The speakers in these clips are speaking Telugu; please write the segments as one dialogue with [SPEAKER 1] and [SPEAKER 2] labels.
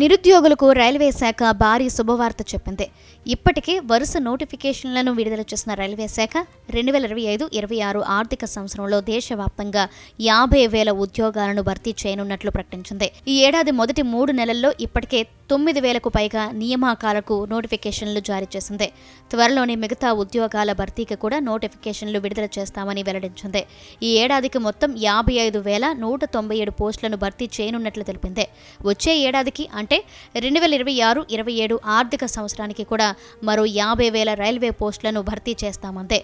[SPEAKER 1] నిరుద్యోగులకు రైల్వే శాఖ భారీ శుభవార్త చెప్పింది. ఇప్పటికే వరుస నోటిఫికేషన్లను విడుదల చేసిన రైల్వే శాఖ రెండు వేల ఇరవై ఐదు ఇరవై ఆరు ఆర్థిక సంవత్సరంలో దేశవ్యాప్తంగా యాభై వేల ఉద్యోగాలను భర్తీ చేయనున్నట్లు ప్రకటించింది. ఈ ఏడాది మొదటి మూడు నెలల్లో ఇప్పటికే తొమ్మిది వేలకు పైగా నియామకాలకు నోటిఫికేషన్లు జారీ చేసింది. త్వరలోనే మిగతా ఉద్యోగాల భర్తీకి కూడా నోటిఫికేషన్లు విడుదల చేస్తామని వెల్లడించింది. ఈ ఏడాదికి మొత్తం యాభై ఐదు వేల నూట తొంభై ఏడు పోస్టులను భర్తీ చేయనున్నట్లు తెలిపింది. వచ్చే ఏడాదికి అంటే రెండు వేల ఇరవై ఆరు ఇరవై ఏడు ఆర్థిక సంవత్సరానికి కూడా మరో యాభై వేల రైల్వే పోస్టులను భర్తీ చేస్తామంతే.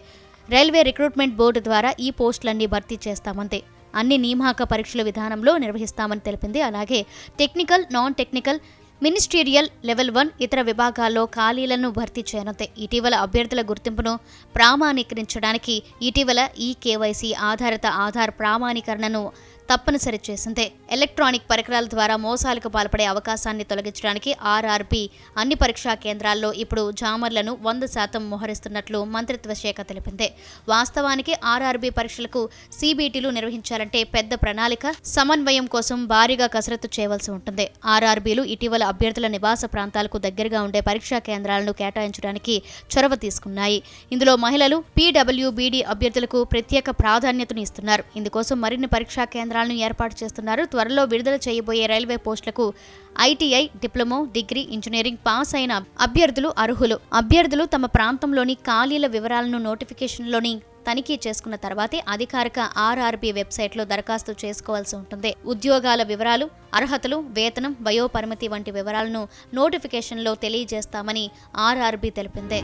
[SPEAKER 1] రైల్వే రిక్రూట్మెంట్ బోర్డు ద్వారా ఈ పోస్టులన్నీ భర్తీ చేస్తామంతే. అన్ని నియామక పరీక్షల విధానంలో నిర్వహిస్తామని తెలిపింది. అలాగే technical non technical ministerial level one ఇతర విభాగాల్లో ఖాళీలను భర్తీ చేయనుంది ఇటీవల అభ్యర్థుల గుర్తింపును ప్రామాణీకరించడానికి ఇటీవల ఈ కేవైసీ ఆధారిత ఆధార్ ప్రామాణీకరణను తప్పనిసరి చేసిందే. ఎలక్ట్రానిక్ పరికరాల ద్వారా మోసాలకు పాల్పడే అవకాశాన్ని తొలగించడానికి ఆర్ఆర్బి అన్ని పరీక్షా కేంద్రాల్లో ఇప్పుడు జామర్లను వంద శాతం మోహరిస్తున్నట్లు మంత్రిత్వ శాఖ తెలిపింది. వాస్తవానికి ఆర్ఆర్బి పరీక్షలకు సిబిటీలు నిర్వహించాలంటే పెద్ద ప్రణాళిక సమన్వయం కోసం భారీగా కసరత్తు చేయవలసి ఉంటుంది. ఆర్ఆర్బీలు ఇటీవల అభ్యర్థుల నివాస ప్రాంతాలకు దగ్గరగా ఉండే పరీక్షా కేంద్రాలను కేటాయించడానికి చొరవ తీసుకున్నాయి. ఇందులో మహిళలు పీడబ్ల్యూబీడీ అభ్యర్థులకు ప్రత్యేక ప్రాధాన్యతను ఇస్తున్నారు. ఇందుకోసం మరిన్ని పరీక్షా కేంద్రాలను ఏర్పాటు చేస్తున్నారు. త్వరలో విడుదల చేయబోయే రైల్వే పోస్టులకు ITI diploma degree engineering pass అయిన అభ్యర్థులు అర్హులు. అభ్యర్థులు తమ ప్రాంతంలోని ఖాళీల వివరాలను నోటిఫికేషన్లోని తనిఖీ చేసుకున్న తర్వాతే అధికారిక ఆర్ఆర్బి వెబ్సైట్లో దరఖాస్తు చేసుకోవాల్సి ఉంటుంది. ఉద్యోగాల వివరాలు అర్హతలు వేతనం వయోపరిమితి వంటి వివరాలను నోటిఫికేషన్లో తెలియజేస్తామని ఆర్ఆర్బి తెలిపింది.